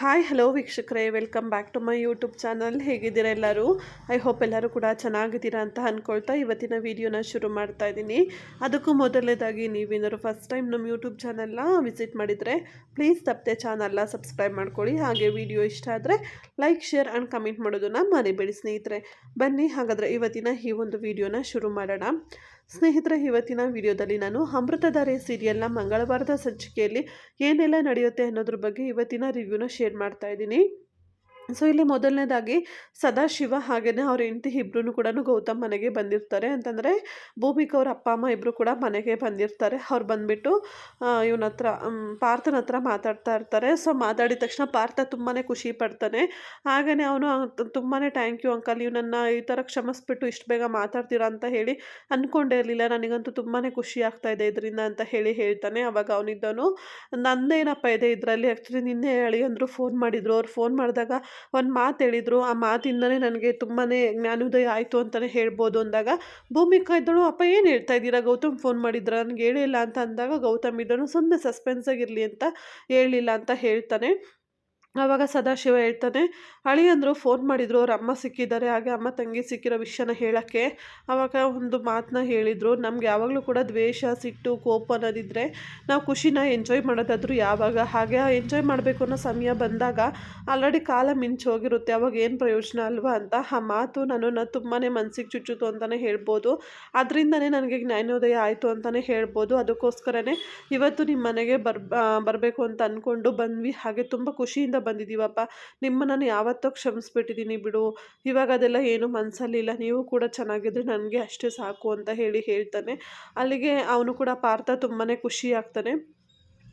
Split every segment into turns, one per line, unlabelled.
Hi, hello ವೀಕ್ಷಕರೇ, welcome back to my YouTube channel. ಹೇಗಿದ್ದೀರಾ ಎಲ್ಲರೂ? ಐ ಹೋಪ್ ಎಲ್ಲರೂ ಕೂಡ ಚೆನ್ನಾಗಿದ್ದೀರಾ ಅಂತ ಅಂದ್ಕೊಳ್ತಾ ಇವತ್ತಿನ ವೀಡಿಯೋನ ಶುರು ಮಾಡ್ತಾ ಇದ್ದೀನಿ. ಅದಕ್ಕೂ ಮೊದಲನೇದಾಗಿ ನೀವೇನಾದ್ರು ಫಸ್ಟ್ ಟೈಮ್ ನಮ್ಮ ಯೂಟ್ಯೂಬ್ ಚಾನಲ್ನ ವಿಸಿಟ್ ಮಾಡಿದರೆ ಪ್ಲೀಸ್ ತಪ್ಪದೆ ಚಾನಲ್ನ ಸಬ್ಸ್ಕ್ರೈಬ್ ಮಾಡ್ಕೊಳ್ಳಿ. ಹಾಗೆ ವಿಡಿಯೋ ಇಷ್ಟ ಆದರೆ ಲೈಕ್ ಶೇರ್ ಆ್ಯಂಡ್ ಕಮೆಂಟ್ ಮಾಡೋದನ್ನು ಮರಿಬೇಡಿ ಸ್ನೇಹಿತರೆ. ಬನ್ನಿ, ಹಾಗಾದರೆ ಇವತ್ತಿನ ಈ ಒಂದು ವೀಡಿಯೋನ ಶುರು ಮಾಡೋಣ. ಸ್ನೇಹಿತರೆ, ಇವತ್ತಿನ ವಿಡಿಯೋದಲ್ಲಿ ನಾನು ಅಮೃತಧಾರೆ ಸೀರಿಯಲ್ನ ಮಂಗಳವಾರದ ಸಂಚಿಕೆಯಲ್ಲಿ ಏನೆಲ್ಲ ನಡೆಯುತ್ತೆ ಅನ್ನೋದ್ರ ಬಗ್ಗೆ ಇವತ್ತಿನ ರಿವ್ಯೂನ ಶೇರ್ ಮಾಡ್ತಾ ಇದ್ದೀನಿ. ಸೊ, ಇಲ್ಲಿ ಮೊದಲನೇದಾಗಿ ಸದಾಶಿವ ಹಾಗೆಯೇ ಅವ್ರ ಹೆಂಡತಿ ಇಬ್ಬರೂ ಕೂಡ ಗೌತಮ್ ಮನೆಗೆ ಬಂದಿರ್ತಾರೆ. ಅಂತಂದರೆ ಭೂಮಿಕ ಅವ್ರ ಅಪ್ಪ, ಅಮ್ಮ ಇಬ್ಬರು ಕೂಡ ಮನೆಗೆ ಬಂದಿರ್ತಾರೆ. ಅವ್ರು ಬಂದುಬಿಟ್ಟು ಇವನ ಹತ್ರ ಪಾರ್ಥನ ಹತ್ರ ಮಾತಾಡ್ತಾ ಇರ್ತಾರೆ. ಸೊ, ಮಾತಾಡಿದ ತಕ್ಷಣ ಪಾರ್ಥ ತುಂಬಾ ಖುಷಿ ಪಡ್ತಾನೆ. ಹಾಗೆಯೇ ಅವನು ತುಂಬಾ ಥ್ಯಾಂಕ್ ಯು ಅಂಕಲ್, ಇವನನ್ನು ನನ್ನ ಈ ಥರ ಕ್ಷಮಿಸ್ಬಿಟ್ಟು ಇಷ್ಟು ಬೇಗ ಮಾತಾಡ್ತೀರಾ ಅಂತ ಹೇಳಿ ಅಂದ್ಕೊಂಡೇ ಇರಲಿಲ್ಲ. ನನಗಂತೂ ತುಂಬಾ ಖುಷಿ ಆಗ್ತಾ ಇದೆ ಇದರಿಂದ ಅಂತ ಹೇಳಿ ಹೇಳ್ತಾನೆ. ಅವಾಗ ಅವನಿದ್ದವನು, ನಂದೇನಪ್ಪ ಇದೆ ಇದರಲ್ಲಿ? ಆ್ಯಕ್ಚುಲಿ ನಿನ್ನೆ ಹೇಳಿ ಅಂದರು ಫೋನ್ ಮಾಡಿದರು. ಅವ್ರು ಫೋನ್ ಮಾಡಿದಾಗ ಒಂದು ಮಾತು ಹೇಳಿದರು. ಆ ಮಾತಿಂದಲೇ ನನಗೆ ತುಂಬಾ ಜ್ಞಾನೋದಯ ಆಯಿತು ಅಂತಲೇ ಹೇಳ್ಬೋದು ಅಂದಾಗ, ಭೂಮಿಕಾ ಇದ್ದಳು, ಅಪ್ಪ ಏನು ಹೇಳ್ತಾ ಇದ್ದೀರಾ? ಗೌತಮ್ ಫೋನ್ ಮಾಡಿದ್ರ? ನನಗೆ ಹೇಳಿಲ್ಲ ಅಂತ ಅಂದಾಗ ಗೌತಮ್ ಇದ್ದನು ಸುಮ್ಮನೆ ಸಸ್ಪೆನ್ಸಾಗಿರಲಿ ಅಂತ ಹೇಳಿಲ್ಲ ಅಂತ ಹೇಳ್ತಾನೆ. ಆವಾಗ ಸದಾಶಿವ ಹೇಳ್ತಾನೆ ಅಳಿಯಂದರು ಫೋನ್ ಮಾಡಿದರು, ಅವ್ರ ಅಮ್ಮ ಸಿಕ್ಕಿದ್ದಾರೆ, ಹಾಗೆ ಅಮ್ಮ ತಂಗಿ ಸಿಕ್ಕಿರೋ ವಿಷಯನ ಹೇಳೋಕ್ಕೆ. ಆವಾಗ ಒಂದು ಮಾತನ್ನ ಹೇಳಿದರು, ನಮ್ಗೆ ಯಾವಾಗಲೂ ಕೂಡ ದ್ವೇಷ, ಸಿಟ್ಟು, ಕೋಪ ಅನ್ನೋದಿದ್ದರೆ ನಾವು ಖುಷಿನ ಎಂಜಾಯ್ ಮಾಡೋದಾದರೂ ಯಾವಾಗ? ಹಾಗೆ ಎಂಜಾಯ್ ಮಾಡಬೇಕು ಅನ್ನೋ ಸಮಯ ಬಂದಾಗ ಆಲ್ರೆಡಿ ಕಾಲ ಮಿಂಚು ಹೋಗಿರುತ್ತೆ, ಅವಾಗ ಏನು ಪ್ರಯೋಜನ ಅಲ್ವಾ ಅಂತ. ಆ ಮಾತು ನನ್ನನ್ನು ತುಂಬಾ ಮನಸ್ಸಿಗೆ ಚುಚ್ಚುತ್ತು ಅಂತಲೇ ಹೇಳ್ಬೋದು. ಅದರಿಂದನೇ ನನಗೆ ಜ್ಞಾನೋದಯ ಆಯಿತು ಅಂತಲೇ ಹೇಳ್ಬೋದು. ಅದಕ್ಕೋಸ್ಕರನೇ ಇವತ್ತು ನಿಮ್ಮ ಮನೆಗೆ ಬರ್ ಬರಬೇಕು ಅಂತ ಅಂದ್ಕೊಂಡು ಬಂದ್ವಿ. ಹಾಗೆ ತುಂಬ ಖುಷಿಯಿಂದ ಬಂದಿದ್ದೀವಪ್ಪ. ನಿಮ್ಮನ್ನು ನಾನು ಯಾವತ್ತೋ ಕ್ಷಮಿಸ್ಬಿಟ್ಟಿದ್ದೀನಿ ಬಿಡು. ಇವಾಗ ಅದೆಲ್ಲ ಏನು ಮನಸ್ಸಲ್ಲಿಲ್ಲ ನೀವು ಕೂಡ ಚೆನ್ನಾಗಿದ್ರೆ ನನಗೆ ಅಷ್ಟೇ ಸಾಕು ಅಂತ ಹೇಳಿ ಹೇಳ್ತಾನೆ. ಅಲ್ಲಿಗೆ ಅವನು ಕೂಡ ಪಾರ್ಥ ತುಂಬಾ ಖುಷಿ ಆಗ್ತಾನೆ.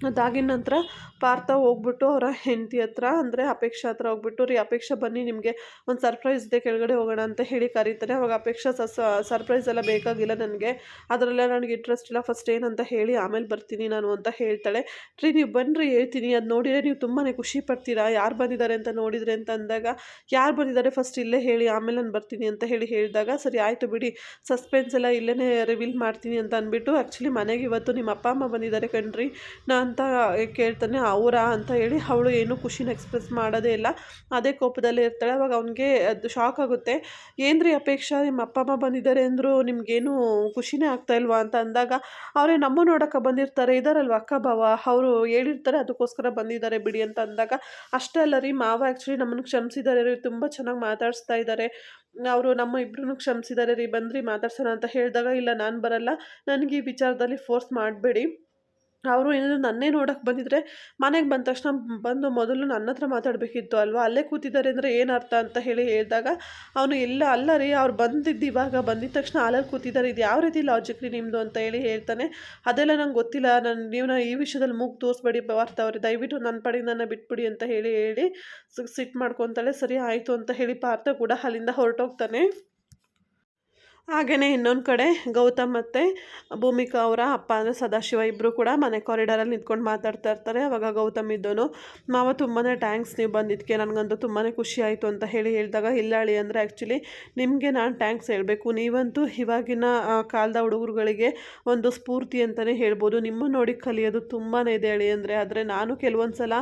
ಅದಾಗಿನ ನಂತರ ಪಾರ್ಥ ಹೋಗ್ಬಿಟ್ಟು ಅವರ ಹೆಂಡತಿ ಹತ್ರ, ಅಂದರೆ ಅಪೇಕ್ಷಾ ಹತ್ರ ಹೋಗ್ಬಿಟ್ಟು, ರೀ ಅಪೇಕ್ಷಾ ಬನ್ನಿ ನಿಮಗೆ ಒಂದು ಸರ್ಪ್ರೈಸ್ ಇದೆ, ಕೆಳಗಡೆ ಹೋಗೋಣ ಅಂತ ಹೇಳಿ ಕರೀತಾರೆ. ಅವಾಗ ಅಪೇಕ್ಷಾ ಸರ್ಪ್ರೈಸ್ ಎಲ್ಲ ಬೇಕಾಗಿಲ್ಲ ನನಗೆ. ಅದರಲ್ಲ ನನಗೆ ಇಂಟ್ರೆಸ್ಟ್ ಇಲ್ಲ ಫಸ್ಟ್ ಏನಂತ ಹೇಳಿ ಆಮೇಲೆ ಬರ್ತೀನಿ ನಾನು ಅಂತ ಹೇಳ್ತಾಳೆ. ರೀ ನೀವು ಬನ್ನಿರಿ ಹೇಳ್ತೀನಿ. ಅದು ನೋಡಿದರೆ ನೀವು ತುಂಬಾ ಖುಷಿ ಪಡ್ತೀರಾ? ಯಾರು ಬಂದಿದ್ದಾರೆ ಅಂತ ನೋಡಿದರೆ ಅಂತ ಅಂದಾಗ, ಯಾರು ಬಂದಿದ್ದಾರೆ ಫಸ್ಟ್ ಇಲ್ಲೇ ಹೇಳಿ, ಆಮೇಲೆ ನಾನು ಬರ್ತೀನಿ ಅಂತ ಹೇಳಿ ಹೇಳಿದಾಗ, ಸರಿ ಆಯಿತು ಬಿಡಿ ಸಸ್ಪೆನ್ಸ್ ಎಲ್ಲ ಇಲ್ಲೇ ರಿವೀಲ್ ಮಾಡ್ತೀನಿ ಅಂತ ಅಂದ್ಬಿಟ್ಟು ಆ್ಯಕ್ಚುಲಿ ಮನೆಗೆ ಇವತ್ತು ನಿಮ್ಮ ಅಪ್ಪ, ಅಮ್ಮ ಬಂದಿದ್ದಾರೆ ಕಣ್ರಿ. ನಾ ಅಂತ ಕೇಳ್ತಾನೆ, ಅವರಾ? ಅಂತ ಹೇಳಿ ಅವಳು ಏನು ಖುಷಿನ ಎಕ್ಸ್ಪ್ರೆಸ್ ಮಾಡೋದೇ ಇಲ್ಲ. ಅದೇ ಕೋಪದಲ್ಲಿ ಇರ್ತಾಳೆ. ಅವಾಗ ಅವನಿಗೆ ಅದು ಶಾಕ್ ಆಗುತ್ತೆ. ಏನ್ರಿ ಅಪೇಕ್ಷಾ? ನಿಮ್ಮ ಅಪ್ಪ, ಅಮ್ಮ ಬಂದಿದ್ದಾರೆ ಅಂದರು ನಿಮಗೇನು ಖುಷಿನೇ ಆಗ್ತಾ ಇಲ್ವಾ? ಅಂತ ಅಂದಾಗ, ಅವರೇ ನಮ್ಮ ನೋಡೋಕೆ ಬಂದಿರ್ತಾರೆ. ಇದಾರಲ್ವ ಅಕ್ಕ ಭಾವ? ಅವರು ಹೇಳಿರ್ತಾರೆ, ಅದಕ್ಕೋಸ್ಕರ ಬಂದಿದ್ದಾರೆ ಬಿಡಿ ಅಂತ ಅಂದಾಗ, ಅಷ್ಟೇ ಅಲ್ಲ ರೀ, ಮಾವ ಆ್ಯಕ್ಚುಲಿ ನಮ್ಮನ್ನು ಕ್ಷಮಿಸಿದ್ದಾರೆ ರೀ. ತುಂಬ ಚೆನ್ನಾಗಿ ಮಾತಾಡಿಸ್ತಾ ಇದ್ದಾರೆ. ಅವರು ನಮ್ಮ ಇಬ್ಬರನ್ನು ಕ್ಷಮಿಸಿದ್ದಾರೆ ರೀ. ಬಂದ್ರಿ ಮಾತಾಡ್ಸೋಣ ಅಂತ ಹೇಳಿದಾಗ, ಇಲ್ಲ, ನಾನು ಬರಲ್ಲ. ನನಗೆ ಈ ವಿಚಾರದಲ್ಲಿ ಫೋರ್ಸ್ ಮಾಡಬೇಡಿ. ಅವರು ಏನಾದರೂ ನನ್ನೇ ನೋಡೋಕೆ ಬಂದಿದ್ರೆ ಮನೆಗೆ ಬಂದ ತಕ್ಷಣ ಬಂದು ಮೊದಲು ನನ್ನ ಹತ್ರ ಮಾತಾಡಬೇಕಿತ್ತು ಅಲ್ವಾ? ಅಲ್ಲೇ ಕೂತಿದ್ದಾರೆ ಅಂದರೆ ಏನು ಅರ್ಥ ಅಂತ ಹೇಳಿ ಹೇಳಿದಾಗ ಅವನು, ಇಲ್ಲ, ಅಲ್ಲ ರೀ, ಅವ್ರು ಬಂದಿದ್ದು ಇವಾಗ ಬಂದಿದ್ದ ತಕ್ಷಣ ಅಲ್ಲಲ್ಲಿ ಕೂತಿದ್ದಾರೆ, ಇದು ಯಾವ ರೀತಿ ಲಾಜಿಕ್ ರೀ ನಿಮ್ಮದು ಅಂತ ಹೇಳಿ ಹೇಳ್ತಾನೆ. ಅದೆಲ್ಲ ನಂಗೆ ಗೊತ್ತಿಲ್ಲ, ನಾನು ನೀವು ನಾನು ಈ ವಿಷಯದಲ್ಲಿ ಮೂಗು ತೋರಿಸ್ಬೇಡಿ ಪಾರ್ಥ ಅವ್ರೆ, ದಯವಿಟ್ಟು ನನ್ನ ಪಡೆಗೆ ನನ್ನ ಬಿಟ್ಬಿಡಿ ಅಂತ ಹೇಳಿ ಹೇಳಿ ಸಿಟ್ಟು ಮಾಡ್ಕೊತಾಳೆ, ಸರಿ, ಆಯಿತು ಅಂತ ಹೇಳಿ ಪಾರ್ಥ ಕೂಡ ಅಲ್ಲಿಂದ ಹೊರಟೋಗ್ತಾನೆ. ಹಾಗೆಯೇ ಇನ್ನೊಂದು ಕಡೆ ಗೌತಮ್ ಮತ್ತು ಭೂಮಿಕಾ ಅವರ ಅಪ್ಪ ಅಂದರೆ ಸದಾಶಿವ ಇಬ್ಬರು ಕೂಡ ಮನೆ ಕಾರಿಡಾರಲ್ಲಿ ನಿಂತ್ಕೊಂಡು ಮಾತಾಡ್ತಾ ಇರ್ತಾರೆ. ಅವಾಗ ಗೌತಮ್ ಇದ್ದೋನು, ಮಾವ ತುಂಬಾ ಟ್ಯಾಂಕ್ಸ್ ನೀವು ಬಂದಿದ್ದಕ್ಕೆ ನನಗಂತೂ ತುಂಬಾ ಖುಷಿ ಆಯಿತು ಅಂತ ಹೇಳಿ ಹೇಳಿದಾಗ, ಇಲ್ಲಾಳಿ ಅಂದರೆ ಆ್ಯಕ್ಚುಲಿ ನಿಮಗೆ ನಾನು ಟ್ಯಾಂಕ್ಸ್ ಹೇಳಬೇಕು. ನೀವಂತೂ ಇವಾಗಿನ ಕಾಲದ ಹುಡುಗರುಗಳಿಗೆ ಒಂದು ಸ್ಫೂರ್ತಿ ಅಂತಲೇ ಹೇಳ್ಬೋದು. ನಿಮ್ಮ ನೋಡಿ ಕಲಿಯೋದು ತುಂಬಾ ಇದೆ ಹೇಳಿ ಅಂದರೆ. ಆದರೆ ನಾನು ಕೆಲವೊಂದು ಸಲ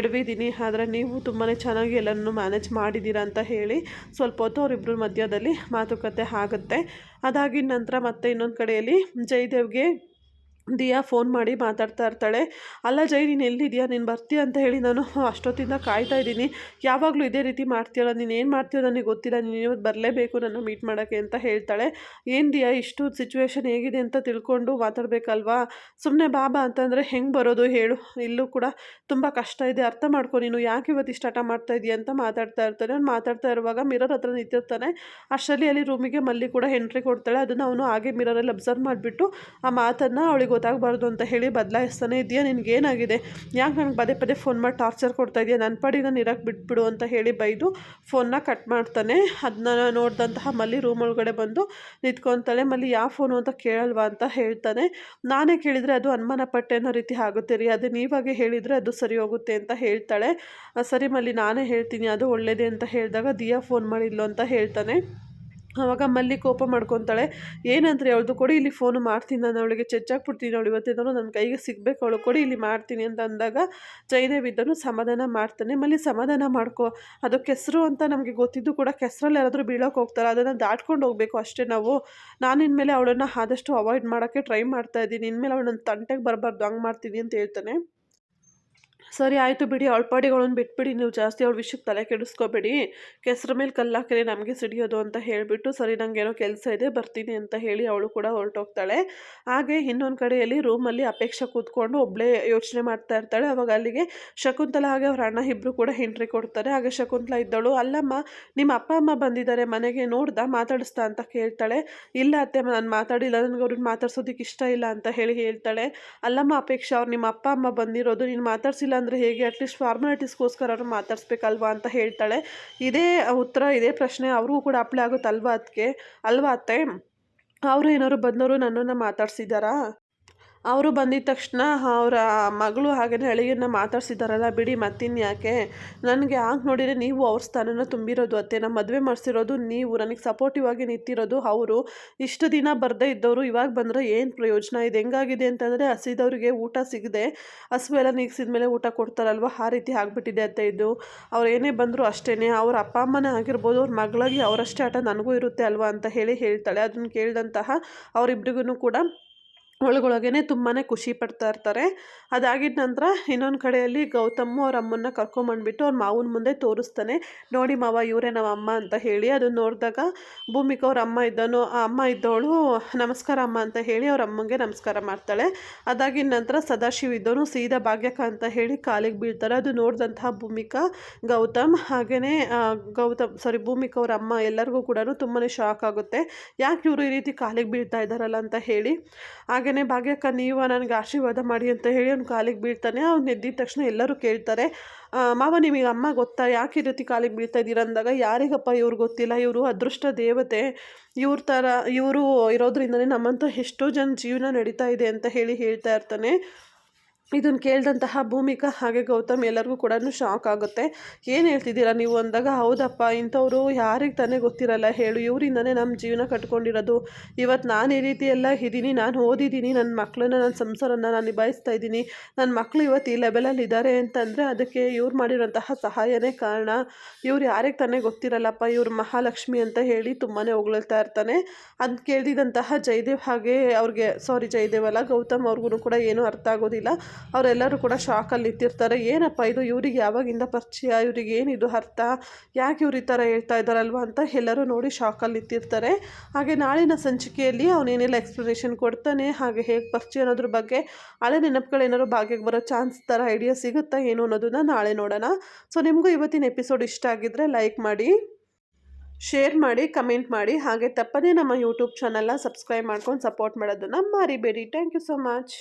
ಎಡವಿದ್ದೀನಿ. ಆದರೆ ನೀವು ತುಂಬಾ ಚೆನ್ನಾಗಿ ಎಲ್ಲನೂ ಮ್ಯಾನೇಜ್ ಮಾಡಿದ್ದೀರಾ ಅಂತ ಹೇಳಿ ಸ್ವಲ್ಪ ಹೊತ್ತು ಅವರಿಬ್ಬರ ಮಧ್ಯದಲ್ಲಿ ಮಾತುಕತೆ ಆಗುತ್ತೆ. ಅದಾಗಿದ ನಂತರ ಮತ್ತೆ ಇನ್ನೊಂದು ಕಡೆಯಲ್ಲಿ ಜಯದೇವ್ಗೆ ದಿಯಾ ಫೋನ್ ಮಾಡಿ ಮಾತಾಡ್ತಾ ಇರ್ತಾಳೆ. ಅಲ್ಲ ಜೈ ನೀನು ಎಲ್ಲಿದೆಯಾ ನೀನು ಬರ್ತೀಯ? ಅಂತ ಹೇಳಿ ನಾನು ಅಷ್ಟೊತ್ತಿಂದ ಕಾಯ್ತಾ ಇದ್ದೀನಿ. ಯಾವಾಗಲೂ ಇದೇ ರೀತಿ ಮಾಡ್ತೀಯಲ್ಲ? ನೀನು ಏನು ಮಾಡ್ತೀಯೋ ನನಗೆ ಗೊತ್ತಿಲ್ಲ. ನೀನು ಇವತ್ತು ಬರಲೇಬೇಕು ನನ್ನ ಮೀಟ್ ಮಾಡೋಕ್ಕೆ ಅಂತ ಹೇಳ್ತಾಳೆ. ಏನು ದಿಯಾ, ಇಷ್ಟು ಸಿಚುವೇಶನ್ ಹೇಗಿದೆ ಅಂತ ತಿಳ್ಕೊಂಡು ಮಾತಾಡಬೇಕಲ್ವಾ? ಸುಮ್ಮನೆ ಬಾಬಾ ಅಂತಂದರೆ ಹೆಂಗೆ ಬರೋದು ಹೇಳು. ಇಲ್ಲೂ ಕೂಡ ತುಂಬ ಕಷ್ಟ ಇದೆ. ಅರ್ಥ ಮಾಡ್ಕೊ ನೀನು. ಯಾಕೆ ಇವತ್ತು ಇಷ್ಟು ಹಠ ಮಾಡ್ತಾ ಇದೀಯ? ಅಂತ ಮಾತಾಡ್ತಾ ಇರ್ತಾನೆ. ಅವ್ನು ಮಾತಾಡ್ತಾ ಇರುವಾಗ ಮಿರರ್ ಹತ್ರ ನಿಂತಿರ್ತಾನೆ. ಅಷ್ಟರಲ್ಲಿ ಅಲ್ಲಿ ರೂಮಿಗೆ ಮಲ್ಲಿ ಕೂಡ ಎಂಟ್ರಿ ಕೊಡ್ತಾಳೆ. ಅದನ್ನು ಅವನು ಹಾಗೆ ಮಿರರಲ್ಲಿ ಅಬ್ಸರ್ವ್ ಮಾಡಿಬಿಟ್ಟು ಆ ಮಾತನ್ನು ಅವಳಿಗೆ ಗೊತ್ತಾಗಬಾರ್ದು ಅಂತ ಹೇಳಿ ಬದಲಾಯಿಸ್ತಾನೆ ಇದೆಯಾ ನಿನಗೇನಾಗಿದೆ ಯಾಕೆ ನನಗೆ ಪದೇ ಪದೇ ಫೋನ್ ಮಾಡಿ ಟಾರ್ಚರ್ ಕೊಡ್ತಾ ಇದೆಯಾ ನನ್ನ ಪಾಡಿ ನಾನು ಇರೋಕ್ಕೆ ಬಿಟ್ಬಿಡು ಅಂತ ಹೇಳಿ ಬೈದು ಫೋನ್ನ ಕಟ್ ಮಾಡ್ತಾನೆ. ಅದನ್ನ ನೋಡಿದಂತಹ ಮಲ್ಲಿ ರೂಮ್ ಒಳಗಡೆ ಬಂದು ನಿಂತ್ಕೊತಾಳೆ. ಮಲ್ಲಿ ಯಾವ ಫೋನು ಅಂತ ಕೇಳಲ್ವಾ? ಅಂತ ಹೇಳ್ತಾನೆ. ನಾನೇ ಕೇಳಿದರೆ ಅದು ಅನುಮಾನ ಪಟ್ಟೆ ಅನ್ನೋ ರೀತಿ ಆಗುತ್ತೆ ರೀ. ಅದು ನೀವಾಗೆ ಹೇಳಿದರೆ ಅದು ಸರಿ ಹೋಗುತ್ತೆ ಅಂತ ಹೇಳ್ತಾಳೆ. ಸರಿ ಮಲ್ಲಿ, ನಾನೇ ಹೇಳ್ತೀನಿ. ಅದು ಒಳ್ಳೇದೇ ಅಂತ ಹೇಳಿದಾಗ ದಿಯಾ ಫೋನ್ ಮಾಡಿದ್ಲು ಅಂತ ಹೇಳ್ತಾನೆ. ಆವಾಗ ಮಲ್ಲಿ ಕೋಪ ಮಾಡ್ಕೊತಾಳೆ ಏನಂದ್ರೆ ಅವಳದು? ಕೊಡಿ ಇಲ್ಲಿ ಫೋನು ಮಾಡ್ತೀನಿ, ನಾನು ಅವಳಿಗೆ ಚೆಚ್ಚಾಕ್ಬಿಡ್ತೀನಿ, ಅವಳು ಇವತ್ತೇನೋ ನನ್ನ ಕೈಗೆ ಸಿಗಬೇಕು, ಅವಳು ಕೊಡಿ ಇಲ್ಲಿ ಮಾಡ್ತೀನಿ ಅಂತ ಅಂದಾಗ ಜಯದೇವ್ ಇದ್ದನು ಸಮಾಧಾನ ಮಾಡ್ತಾನೆ. ಮಲ್ಲಿ, ಸಮಾಧಾನ ಮಾಡ್ಕೊ, ಅದು ಕೆಸರು ಅಂತ ನಮಗೆ ಗೊತ್ತಿದ್ದು ಕೂಡ ಕೆಸರಲ್ಲಿ ಯಾರಾದರೂ ಬೀಳೋಕೆ ಹೋಗ್ತಾರೆ, ಅದನ್ನು ದಾಟ್ಕೊಂಡು ಹೋಗಬೇಕು ಅಷ್ಟೇ ನಾವು. ನಾನು ಇನ್ಮೇಲೆ ಅವಳನ್ನು ಆದಷ್ಟು ಅವಾಯ್ಡ್ ಮಾಡೋಕ್ಕೆ ಟ್ರೈ ಮಾಡ್ತಾ ಇದ್ದೀನಿ, ಇನ್ಮೇಲೆ ಅವಳು ನನ್ನ ತಂಟೆಗೆ ಬರಬಾರ್ದು, ಹಂಗೆ ಮಾಡ್ತೀನಿ ಅಂತ ಹೇಳ್ತಾನೆ. ಸರಿ ಆಯಿತು ಬಿಡಿ ಅವಳ ಪಾಡಿಗಳನ್ನ ಬಿಟ್ಬಿಡಿ, ನೀವು ಜಾಸ್ತಿ ಅವಳ ವಿಷಯಕ್ಕೆ ತಲೆ ಕೆಡಿಸ್ಕೋಬೇಡಿ. ಕೆಸರ ಮೇಲೆ ಕಲ್ಲಾಕರೆ ನಮಗೆ ಸಿಡಿಯೋದು ಅಂತ ಹೇಳಿಬಿಟ್ಟು, ಸರಿ ನನಗೇನೋ ಕೆಲಸ ಇದೆ, ಬರ್ತೀನಿ ಅಂತ ಹೇಳಿ ಅವಳು ಕೂಡ ಹೊರಟೋಗ್ತಾಳೆ. ಹಾಗೆ ಇನ್ನೊಂದು ಕಡೆಯಲ್ಲಿ ರೂಮಲ್ಲಿ ಅಪೇಕ್ಷೆ ಕೂತ್ಕೊಂಡು ಒಬ್ಬಳೇ ಯೋಚನೆ ಮಾಡ್ತಾ ಇರ್ತಾಳೆ. ಅವಾಗ ಅಲ್ಲಿಗೆ ಶಕುಂತಲ ಹಾಗೆ ಅವ್ರ ಅಣ್ಣ ಇಬ್ಬರು ಕೂಡ ಎಂಟ್ರಿ ಕೊಡ್ತಾರೆ. ಹಾಗೆ ಶಕುಂತಲ ಇದ್ದಳು, ಅಲ್ಲಮ್ಮ ನಿಮ್ಮ ಅಪ್ಪ, ಅಮ್ಮ ಬಂದಿದ್ದಾರೆ, ಮನೆಗೆ ನೋಡ್ದಾ ಮಾತಾಡಿಸ್ತಾ ಅಂತ ಕೇಳ್ತಾಳೆ. ಇಲ್ಲ ಅತ್ತೆ ನಾನು ಮಾತಾಡಿಲ್ಲ, ನನಗೆ ಅವ್ರನ್ನ ಮಾತಾಡ್ಸೋದಕ್ಕೆ ಇಷ್ಟ ಇಲ್ಲ ಅಂತ ಹೇಳಿ ಹೇಳ್ತಾಳೆ. ಅಲ್ಲಮ್ಮ, ಅಪೇಕ್ಷೆ, ಅವ್ರು ನಿಮ್ಮ ಅಪ್ಪ, ಅಮ್ಮ ಬಂದಿರೋದು, ನೀನು ಮಾತಾಡ್ಸಿಲ್ಲ ಅಂದರೆ ಹೇಗೆ ಅಟ್ಲೀಸ್ಟ್ ಫಾರ್ಮಾಲಿಟೀಸ್ಗೋಸ್ಕರ ಮಾತಾಡಿಸ್ಬೇಕಲ್ವಾ ಅಂತ ಹೇಳ್ತಾಳೆ. ಇದೇ ಉತ್ತರ, ಇದೇ ಪ್ರಶ್ನೆ ಅವ್ರಿಗೂ ಕೂಡ ಅಪ್ಲೈ ಆಗುತ್ತಲ್ವಾ ಅದಕ್ಕೆ ಅಲ್ವಾ ಅತ್ತೆ? ಅವರು ಏನಾದ್ರು ಬಂದವರು ನನ್ನನ್ನು ಮಾತಾಡ್ಸಿದ್ದಾರಾ? ಅವರು ಬಂದಿದ ತಕ್ಷಣ ಅವರ ಮಗಳು ಹಾಗೆಯೇ ಅಳಿಯನ್ನು ಮಾತಾಡ್ಸಿದ್ದಾರಲ್ಲ ಬಿಡಿ ಮತ್ತಿನ್ಯಾಕೆ ನನಗೆ ಆಗ ನೋಡಿದರೆ ನೀವು ಅವ್ರ ಸ್ಥಾನನ ತುಂಬಿರೋದು, ಅತ್ತೆ. ನಮ್ಮ ಮದುವೆ ಮಾಡಿಸಿರೋದು, ನೀವು ನನಗೆ ಸಪೋರ್ಟಿವ್ ಆಗಿ ನಿಂತಿರೋದು, ಅವರು ಇಷ್ಟು ದಿನ ಬರದೇ ಇದ್ದವರು, ಇವಾಗ ಬಂದರೆ ಏನು ಪ್ರಯೋಜನ? ಇದು ಹೆಂಗಾಗಿದೆ ಅಂತಂದರೆ ಹಸಿದವ್ರಿಗೆ ಊಟ ಸಿಗದೆ ಹಸುವೆಲ್ಲ ನೀಗಿಸಿದ ಮೇಲೆ ಊಟ ಕೊಡ್ತಾರಲ್ವ? ಆ ರೀತಿ ಆಗಿಬಿಟ್ಟಿದೆ ಅತ್ತೆ ಇದು. ಅವ್ರು ಏನೇ ಬಂದರೂ ಅಷ್ಟೇ ಅವ್ರ ಅಪ್ಪ ಅಮ್ಮನೇ ಆಗಿರ್ಬೋದು, ಅವ್ರ ಮಗಳಾಗಿ ಅವರಷ್ಟೇ ಆಟ ನನಗೂ ಇರುತ್ತೆ ಅಲ್ವಾ? ಅಂತ ಹೇಳಿ ಹೇಳ್ತಾಳೆ. ಅದನ್ನು ಕೇಳಿದಂತಹ ಅವರಿಬ್ರಿಗೂ ಕೂಡ ಒಳಗೊಳಗೇನೆ ತುಂಬಾ ಖುಷಿ ಪಡ್ತಾ ಇರ್ತಾರೆ. ಅದಾಗಿದ ನಂತರ ಇನ್ನೊಂದು ಕಡೆಯಲ್ಲಿ ಗೌತಮ್ ಅವ್ರ ಅಮ್ಮನ್ನ ಕರ್ಕೊಂಬಂದ್ಬಿಟ್ಟು ಅವ್ರ ಮಾವನ ಮುಂದೆ ತೋರಿಸ್ತಾನೆ. ನೋಡಿ ಮಾವ, ಇವರೇ ನಮ್ಮ ಅಮ್ಮ ಅಂತ ಹೇಳಿ ಅದನ್ನು ನೋಡಿದಾಗ ಭೂಮಿಕಾ ಅವ್ರ ಅಮ್ಮ ಇದ್ದನು, ಆ ಅಮ್ಮ ಇದ್ದವಳು ನಮಸ್ಕಾರ ಅಮ್ಮ ಅಂತ ಹೇಳಿ ಅವ್ರ ಅಮ್ಮಂಗೆ ನಮಸ್ಕಾರ ಮಾಡ್ತಾಳೆ. ಅದಾಗಿದ ನಂತರ ಸದಾಶಿವ ಇದ್ದವನು ಸೀದಾ ಭಾಗ್ಯಕ ಅಂತ ಹೇಳಿ ಕಾಲಿಗೆ ಬೀಳ್ತಾರೆ. ಅದು ನೋಡಿದಂತಹ ಭೂಮಿಕಾ, ಗೌತಮ್ ಹಾಗೆಯೇ ಗೌತಮ್ ಸಾರಿ ಭೂಮಿಕ ಅವ್ರ ಅಮ್ಮ ಎಲ್ಲರಿಗೂ ಕೂಡ ತುಂಬಾ ಶಾಕ್ ಆಗುತ್ತೆ. ಯಾಕೆ ಇವರು ಈ ರೀತಿ ಕಾಲಿಗೆ ಬೀಳ್ತಾ ಇದ್ದಾರಲ್ಲ ಅಂತ ಹೇಳಿ. ಹಾಗೆ ಹಾಗೆಯೇ ಭಾಗ್ಯಕ್ಕ, ನೀವು ನನಗೆ ಆಶೀರ್ವಾದ ಮಾಡಿ ಅಂತ ಹೇಳಿ ಅವ್ನು ಕಾಲಿಗೆ ಬೀಳ್ತಾನೆ. ಅವ್ನು ಎದ್ದಿದ ತಕ್ಷಣ ಎಲ್ಲರೂ ಕೇಳ್ತಾರೆ ಮಾವ, ನಿಮಗೆ ಅಮ್ಮ ಗೊತ್ತಾ? ಯಾಕೆ ಈ ರೀತಿ ಕಾಲಿಗೆ ಬೀಳ್ತಾ ಇದ್ದೀರ? ಅಂದಾಗ, ಯಾರಿಗಪ್ಪ ಇವ್ರು ಗೊತ್ತಿಲ್ಲ? ಇವರು ಅದೃಷ್ಟ ದೇವತೆ. ಇವ್ರ ಥರ ಇವರು ಇರೋದ್ರಿಂದನೇ ನಮ್ಮಂಥ ಎಷ್ಟೋ ಜನ ಜೀವನ ನಡೀತಾ ಇದೆ ಅಂತ ಹೇಳಿ ಹೇಳ್ತಾ ಇರ್ತಾನೆ. ಇದನ್ನು ಕೇಳಿದಂತಹ ಭೂಮಿಕಾ ಹಾಗೆ ಗೌತಮ್ ಎಲ್ಲರಿಗೂ ಕೂಡ ಶಾಕ್ ಆಗುತ್ತೆ. ಏನು ಹೇಳ್ತಿದ್ದೀರಾ ನೀವು ಅಂದಾಗ, ಹೌದಪ್ಪ, ಇಂಥವ್ರು ಯಾರಿಗೆ ತಾನೇ ಗೊತ್ತಿರಲ್ಲ. ಹೇಳು, ಇವರಿಂದನೇ ನಮ್ಮ ಜೀವನ ಕಟ್ಕೊಂಡಿರೋದು. ಇವತ್ತು ನಾನು ಈ ರೀತಿ ಎಲ್ಲ ಇದ್ದೀನಿ, ನಾನು ಓದಿದ್ದೀನಿ ನನ್ನ ಮಕ್ಕಳನ್ನ ನನ್ನ ಸಂಸಾರನ ನಾನು ನಿಭಾಯಿಸ್ತಾ ಇದ್ದೀನಿ. ನನ್ನ ಮಕ್ಕಳು ಇವತ್ತು ಈ ಲೆವೆಲಲ್ಲಿ ಇದ್ದಾರೆ ಅಂತಂದರೆ ಅದಕ್ಕೆ ಇವ್ರು ಮಾಡಿರೋಂತಹ ಸಹಾಯನೇ ಕಾರಣ. ಇವ್ರು ಯಾರಿಗೆ ತಾನೇ ಗೊತ್ತಿರಲ್ಲಪ್ಪ, ಇವ್ರು ಮಹಾಲಕ್ಷ್ಮಿ ಅಂತ ಹೇಳಿ ತುಂಬಾ ಹೊಗಳ್ತಾ ಇರ್ತಾನೆ. ಅದು ಕೇಳಿದಂತಹ ಜಯದೇವ್ ಹಾಗೆ ಅವ್ರಿಗೆ ಸಾರಿ ಜಯದೇವ್ ಅಲ್ಲ, ಗೌತಮ್ ಅವ್ರಿಗೂ ಕೂಡ ಏನೂ ಅರ್ಥ ಆಗೋದಿಲ್ಲ. ಅವರೆಲ್ಲರೂ ಕೂಡ ಶಾಕಲ್ಲಿ ನಿಂತಿರ್ತಾರೆ ಏನಪ್ಪ ಇದು? ಇವ್ರಿಗೆ ಯಾವಾಗಿಂದ ಪರಿಚಯ? ಇವ್ರಿಗೆ ಏನಿದು ಅರ್ಥ? ಯಾಕೆ ಇವ್ರು ಈ ಥರ ಹೇಳ್ತಾ ಇದ್ದಾರಲ್ವ ಅಂತ ಎಲ್ಲರೂ ನೋಡಿ ಶಾಕಲ್ಲಿ ನಿಂತಿರ್ತಾರೆ ಹಾಗೆ ನಾಳಿನ ಸಂಚಿಕೆಯಲ್ಲಿ ಅವನೇನೆಲ್ಲ ಎಕ್ಸ್ಪ್ಲನೇಷನ್ ಕೊಡ್ತಾನೆ, ಹಾಗೆ ಹೇಗೆ ಪರಿಚಯ ಅನ್ನೋದ್ರ ಬಗ್ಗೆ, ಹಳೆ ನೆನಪುಗಳು ಏನಾದ್ರು ಭಾಗ್ಯಕ್ಕೆ ಬರೋ ಚಾನ್ಸ್ ಥರ ಐಡಿಯಾ ಸಿಗುತ್ತಾ ಏನು ಅನ್ನೋದನ್ನ ನಾಳೆ ನೋಡೋಣ. ಸೊ ನಿಮಗೂ ಇವತ್ತಿನ ಎಪಿಸೋಡ್ ಇಷ್ಟ ಆಗಿದ್ದರೆ ಲೈಕ್ ಮಾಡಿ ಶೇರ್ ಮಾಡಿ ಕಮೆಂಟ್ ಮಾಡಿ, ಹಾಗೆ ತಪ್ಪದೇ ನಮ್ಮ ಯೂಟ್ಯೂಬ್ ಚಾನಲ್ನ ಸಬ್ಸ್ಕ್ರೈಬ್ ಮಾಡ್ಕೊಂಡು ಸಪೋರ್ಟ್ ಮಾಡೋದನ್ನು ಮರಿಬೇಡಿ. Thank you so much